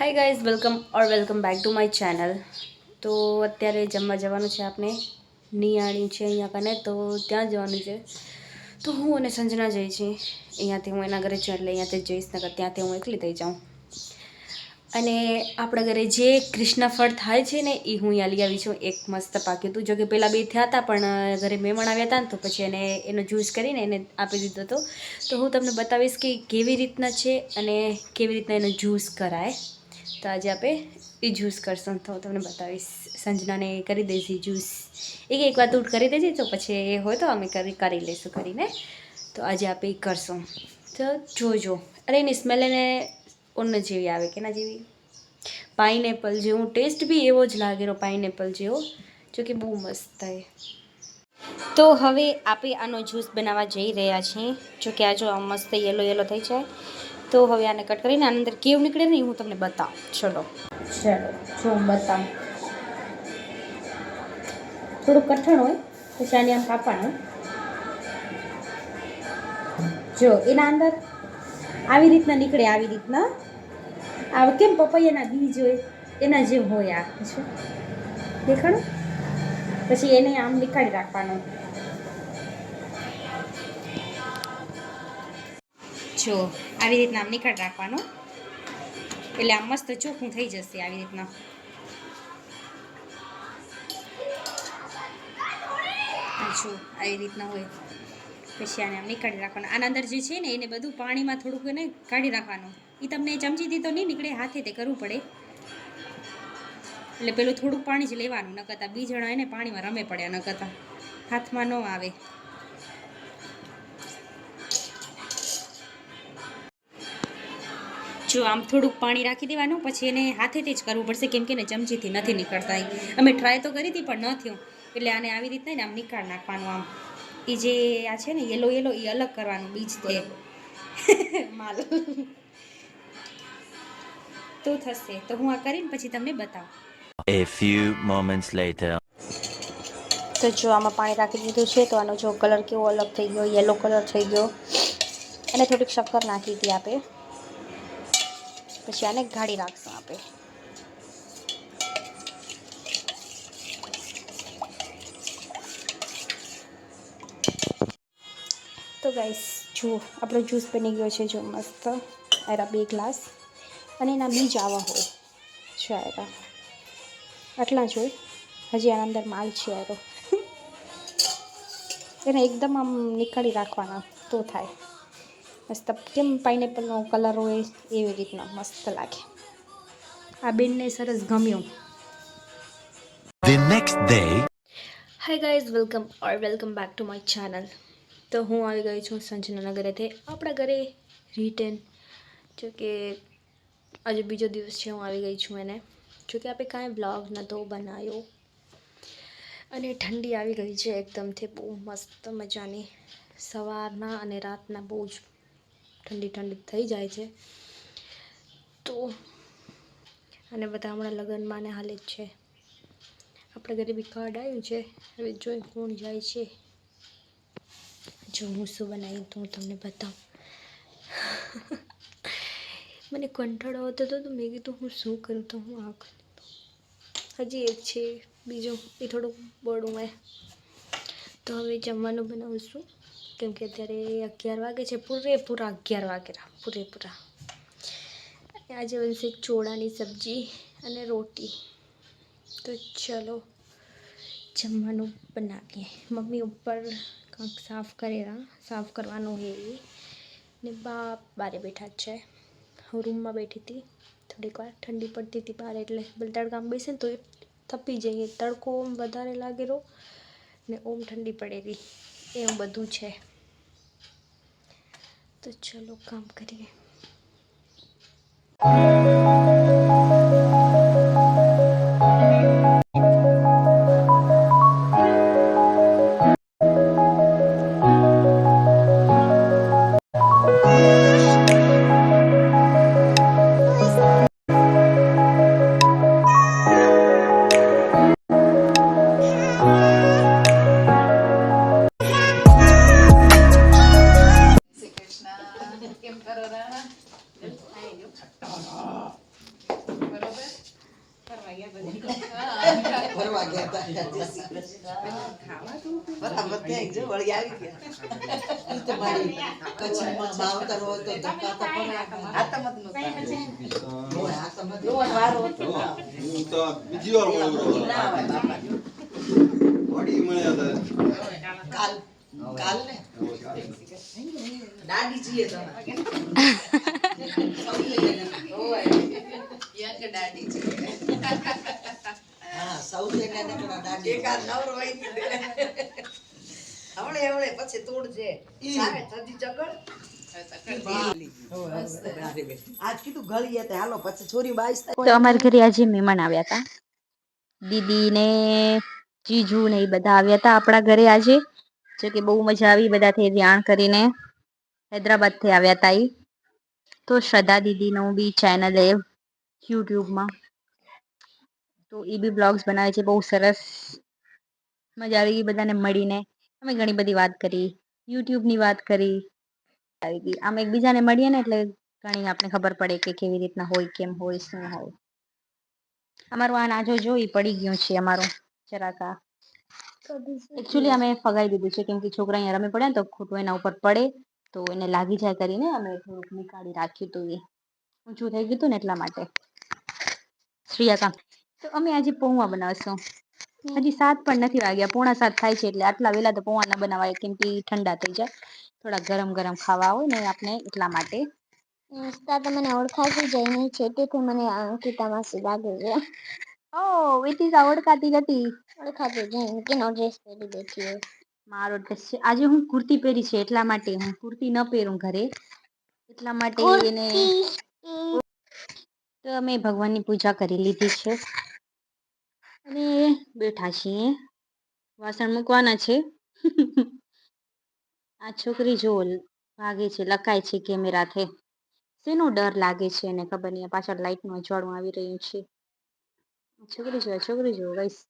Hi guys welcome or welcome back to my channel તો અત્યારે જમવા જવાનું છે આપણે. નિયાણી છે અહીંયા કને, તો ત્યાં જવાનું છે. તો હું અને સંજના જઈ છીએ. અહીંયાથી હું એના ઘરે છું એટલે અહીંયાથી જઈશ નગર ત્યાંથી હું એકલી થઈ જાઉં. અને આપણા ઘરે જે કૃષ્ણ ફળ થાય છે ને એ હું અહીંયા લઈ આવી છું. એક મસ્ત પાક્યું હતું. જો કે પહેલાં બે થયા હતા, પણ ઘરે મહેમાન આવ્યા હતા ને, તો પછી એને, એનો જ્યુસ કરીને એને આપી દીધો હતો. તો હું તમને બતાવીશ કે કેવી રીતના છે અને કેવી રીતના એનો જ્યુસ કરાય. તો આજે આપણે એ જ્યુસ કરશું. તો હું તમને બતાવીશ. સંજનાને કરી દઈશ જ્યુસ. એક એક વાર તૂટ કરી દેજે, તો પછી એ હોય તો અમે કરી કરી લઈશું કરીને. તો આજે આપણે એ કરશું. તો જોજો. અરે એની સ્મેલ એને ઓન જેવી આવે કે ના જેવી? પાઇનેપલ જેવું. ટેસ્ટ બી એવો જ લાગેલો પાઇનેપલ જેવો. જો કે બહુ મસ્ત થાય. તો હવે આપણે આનો જ્યુસ બનાવવા જઈ રહ્યા છીએ. જો કે આ જો મસ્ત યલો યલો થઈ જાય. તો હવે આને કટ કરીને આની અંદર કેવું નીકળે ને હું તમને બતાવું. ચલો. ચલો, જો બતાવું. થોડું કઠણ હોય, પછી આને આમ કાપવાનું. જો, એના અંદર આવી રીતના નીકળે, આવી રીતના. આ કેમ પપૈયાના બીજ હોય, એના જેમ હોય આ દેખાડો પછી એને આમ નીકાળી રાખવાનું. જો, આવી રીતના આમ નીકાળી રાખવાનો. એટલે આમ મસ્ત ચોખ્ખું થઈ જશે આવી રીતના. જો, આવી રીતના હોય. પછી આને આમ નીકાળી રાખવાનું. આના અંદર જે છે ને, એને બધું પાણીમાં થોડુંક એને કાઢી રાખવાનું. એ તમને ચમચીથી તો નહીં નીકળે, હાથે તે કરવું પડે. એટલે પેલું થોડુંક પાણી જ લેવાનું ન કરતાં બીજણા એને પાણીમાં રમે પડ્યા ન કરતાં હાથમાં ન આવે. જો આમ થોડુંક પાણી રાખી દેવાનું પછી એને હાથેથી જ કરવું પડશે કેમ કે એને ચમચીથી નથી નીકળતા એ. અમે ટ્રાય તો કરી હતી પણ ન થયું. એટલે આને આવી રીતના ને આમ નીકાળ નાખવાનું આમ. એ જે આ છે ને યલો યલો એ અલગ કરવાનું બીજ તે. માલ. તો થશે. તો હું આ કરીને પછી તમને બતાવું. A few moments later. તો જો આમાં પાણી રાખી દીધું છે તો આનો જો કલર કેવો અલગ થઈ ગયો યલો કલર થઈ ગયો. અને થોડીક શક્કર નાખી હતી આપે. પછી આને ગાળી રાખશું આપણે તો ગાઈસ જુઓ આપણો જ્યુસ બની ગયો છે જો મસ્ત. આરા બે ગ્લાસ અને એના બીજ આવા હોય છે આરા આટલા જ હોય. હજી આના અંદર માલ છે આરો એને એકદમ આમ નીકાળી રાખવાના તો થાય. મસ્ત કેમ પાઇનેપલનો કલર હોય એવી રીતના મસ્ત લાગે. આ બેનને સરસ ગમ્યું. The next day. Hi guys welcome or welcome back to my channel તો હું આવી ગઈ છું સંજના ઘરેથી આપણા ઘરે રિટર્ન જો કે આજે બીજો દિવસ છે હું આવી ગઈ છું એને. જોકે આપણે કાંઈ બ્લોગ નહોતો બનાવ્યો અને ઠંડી આવી ગઈ છે એકદમથી બહુ મસ્ત મજાની. સવારના અને રાતના બહુ જ ઠંડી ઠંડી થઈ જાય છે. તો અને બધા હમણાં લગ્નમાં ને હાલે જ છે. આપણા ઘરે બી કાર્ડ આવ્યું છે. હવે જોઈ કોણ જાય છે. જો હું શું બનાવ્યું તો હું તમને બતાવું. મને કંટાળો આવતો હતો તો મેં કીધું હું શું કરું તો હું આ કરું હજી એક છે, બીજું એ થોડુંક બળું હોય. તો હવે જમવાનું બનાવશું. કેમ કે અત્યારે અગિયાર વાગે છે. પૂરેપૂરા અગિયાર વાગેરા, પૂરેપૂરા. આજે બનશે ચોળાની સબ્જી અને રોટી. તો ચલો, જમવાનું બનાવીએ. મમ્મી ઉપર કંઈક સાફ કરેલા સાફ કરવાનું હે ને બા બારે બેઠા છે. હું રૂમમાં બેઠી હતી. થોડીક વાર ઠંડી પડતી હતી બહાર એટલે ભલે તડકામાં બેસે ને તો એ થપી જઈએ તડકો વધારે લાગેલો ને ઓમ ઠંડી પડેલી. એવું બધું છે. તો ચલો કામ કરીએ આવી ગયા. ઈ તો મારી કચ્છમાં માવતર હોય તો ધક્કા તો પડે. આતમત નો આતમત નો વારો હતો. હું તો બીજી વાર બાપા. વડી મળ્યા હતા. કાલ કાલ ને દાદી છીએ તમે હા એકાદ નવરો હોય હમણે હવળે પછી તોડજે સારે થતી ચકડ આજ કીધું ગળી હતી હાલો પછી છોરી બાઈસ થાય. તો અમારા ઘરે આજે મહેમાન આવ્યા હતા. દીદી ને જીજુ ને એ બધા આવ્યા હતા આપણા ઘરે આજે. જો કે બહુ મજા આવી બધાથી જાણ કરીને. હૈદરાબાદથી આવ્યા હતા એ. તો શ્રદ્ધા દીદીનું બી ચેનલ એ યુટ્યુબમાં. તો એ બી બ્લોગ્સ બનાવે છે બહુ સરસ. મજા આવી ગઈ બધાને મળીને. અમે ઘણી બધી વાત કરી યુટ્યુબની વાત કરી, આવી ગઈ. આમ એકબીજાને મળીએ ને એટલે ઘણી આપણે ખબર પડે કે કેવી રીતના હોય, કેમ હોય, શું હોય. અમારું આ નાજો જોઈ પડી ગયું છે અમારું, જરાક એકચ્યુઅલી અમે ફગાઈ દીધું છે કેમ કે છોકરા અહીંયા રમે પડે ને તો ખોટું એના ઉપર પડે, તો એને લાગી જાય કરીને અમે થોડુંક નીકાળી રાખ્યું હતું એ. ઊંચું થઈ ગયું હતું ને એટલા માટે. શ્રીયાકા, તો અમે આજે પૌવા બનાવશું. હજી સાત પણ નથી વાગ્યા પોણા સાત થાય છે એટલે આટલા વહેલા તો પૌવા ના બનાવાય કેમ કે ઠંડા થઈ જાય. થોડા ગરમ ગરમ ખાવા હોય ને આપણે એટલા માટે. તો મને ઓળખાતી જ નહીં છે તેથી મને અંકિતા માસી લાગે છે. ઓ વિતિકા ઓળખાતી નથી ઓળખાતી જ નહીં કેનો ડ્રેસ પહેરી બેઠી હોય. મારો ડ્રેસ છે. આજે હું કુર્તી પહેરી છે એટલા માટે હું કુર્તી ન પહેરું ઘરે. એટલા માટે એને તો અમે ભગવાનની પૂજા કરી લીધી છે. અને બેઠા છીએ વાસણ મૂકવાના છે. આ છોકરી જો ભાગે છે લકાય છે કેમેરાથી શેનો ડર લાગે છે એને ખબર નહીં પાછળ લાઇટનું અજવાળું આવી રહ્યું છે. છોકરી જો છોકરી જો ગઈશ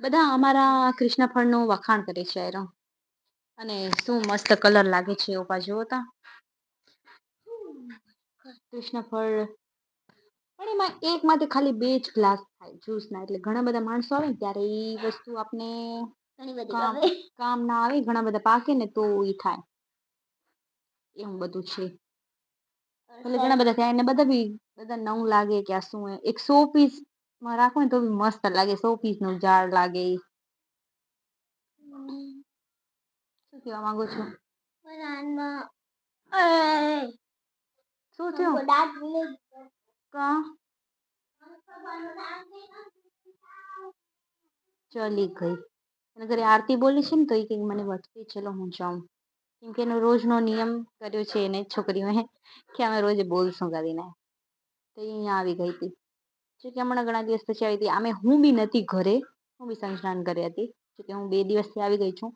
બધા અમારા કૃષ્ણ ફળનું વખાણ કરે છે આયરો. અને શું મસ્ત કલર લાગે છે, ઓપા જુઓ તા. કૃષ્ણ ફળ પણ એમાં એકમાંથી ખાલી બે જ ગ્લાસ થાય જ્યુસના એટલે ઘણા બધા માણસો આવે ને ત્યારે એ વસ્તુ આપને કામ કામ ના આવે ઘણા બધા પાકે ને તો એ થાય. એવું બધું છે. એટલે ઘણા બધા થાય અને બધા બી બધા નવું લાગે કે આ શું એક સો પીસમાં રાખો ને તો બી મસ્ત લાગે. સો પીસનું ઝાડ લાગે. શું કહેવા માંગો છો? શું થયું? ચલી ગઈ અને ઘરે આરતી બોલી છે ને, તો એ કંઈક મને વધતી ચલો, હું જાઉં. કેમ કે એનો રોજનો નિયમ કર્યો છે એને છોકરીઓએ, કે અમે રોજ બોલશું કરીને તો અહીંયા આવી ગઈ હતી. જો કે હમણાં ઘણા દિવસ પછી આવી હતી. આમે હું બી નથી ઘરે, હું બી સંસ્નાન કરી હતી. જો કે હું બે દિવસથી આવી ગઈ છું.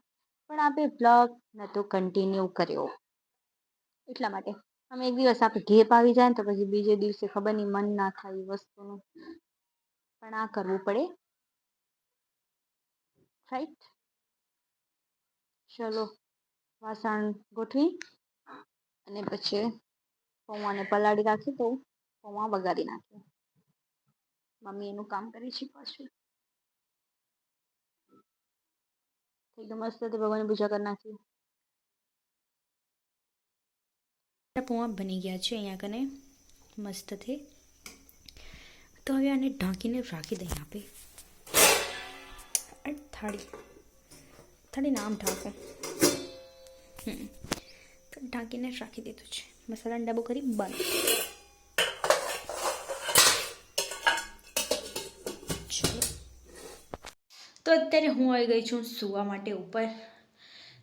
પણ આપે બ્લોગ નહોતો કન્ટિન્યુ કર્યો. એટલા માટે. અમે એક દિવસ આપણે ઘેપ આવી જાય ને તો પછી બીજે દિવસે ખબર નહીં, મન ના થાય એ વસ્તુનું. પણ આ કરવું પડે. રાઈટ ચલો, વાસણ ગોઠવી અને પછી પૌવાને પલાળી રાખી દઉં. પૌવા વગાડી નાખી મમ્મી એનું કામ કરી છે પાછું. ગયું, મસ્ત ભગવાનની પૂજા કરી નાખી. પૌવા બની ગયા છે અહીંયા કને મસ્તથી. તો હવે આને ઢાંકીને રાખી દઈએ આપે આ થાળી. થાળીને આમ ઢાંકો. ઢાંકીને રાખી દીધું છે. મસાલાનો ડબ્બો કરી બંધ. તો અત્યારે હું આવી ગઈ છું સુવા માટે ઉપર.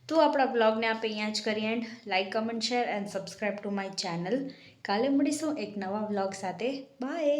તો આપણા બ્લોગને આપણે અહીંયા જ કરીએ and like comment share and subscribe to my channel કાલે મળીશું એક નવા બ્લોગ સાથે. બાય